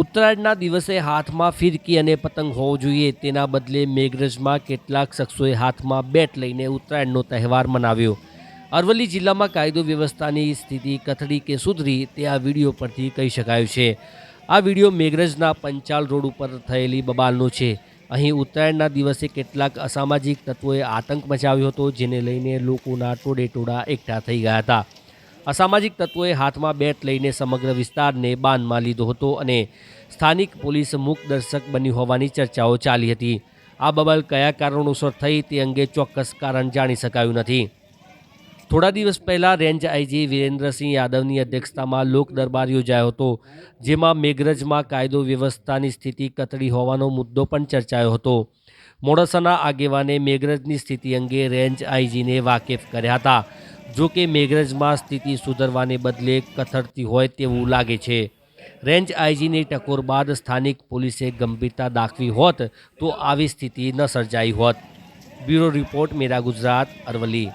ઉત્તરાયણના દિવસે હાથમાં ફિરકી અને પતંગ હોવો જોઈએ. તેના બદલે મેઘરજમાં કેટલાક શખ્સોએ હાથમાં બેટ લઈને ઉત્તરાયણનો તહેવાર મનાવ્યો. અરવલ્લી જિલ્લામાં કાયદો વ્યવસ્થાની સ્થિતિ કથળી કે સુધરી તે આ વીડિયો પરથી કહી શકાય છે. આ વીડિયો મેઘરજના પંચાલ રોડ ઉપર થયેલી બબાલનો છે. અહીં ઉત્તરાયણના દિવસે કેટલાક અસામાજિક તત્વોએ આતંક મચાવ્યો હતો, જેને લઈને લોકોના ટોડેટોડા એકઠા થઈ ગયા હતા. અસામાજિક તત્વોએ હાથમાં બેટ લઈને સમગ્ર વિસ્તારને બાનમાં લીધો હતો અને સ્થાનિક પોલીસ મૂકદર્શક બની હોવાની ચર્ચાઓ ચાલી હતી. આ બબલ કયા કારણોસર થઈ તે અંગે ચોક્કસ કારણ જાણી શકાયું નથી. થોડા દિવસ પહેલાં રેન્જ આઈજી વિરેન્દ્રસિંહ યાદવની અધ્યક્ષતામાં લોક દરબાર યોજાયો હતો, જેમાં મેઘરજમાં કાયદો વ્યવસ્થાની સ્થિતિ કથળી હોવાનો મુદ્દો પણ ચર્ચાયો હતો. મોડાસાના આગેવાને મેઘરજની સ્થિતિ અંગે રેન્જ આઈજીને વાકેફ કર્યા હતા. જો કે મેઘરજમાં સ્થિતિ સુધરવાને બદલે કથળતી હોય તેવું લાગે છે. રેન્જ આઈજીની ટકોર બાદ સ્થાનિક પોલીસે ગંભીરતા દાખવી હોત તો આવી સ્થિતિ ન સર્જાઈ હોત. Bureau report, Mera Gujarat, Aravalli.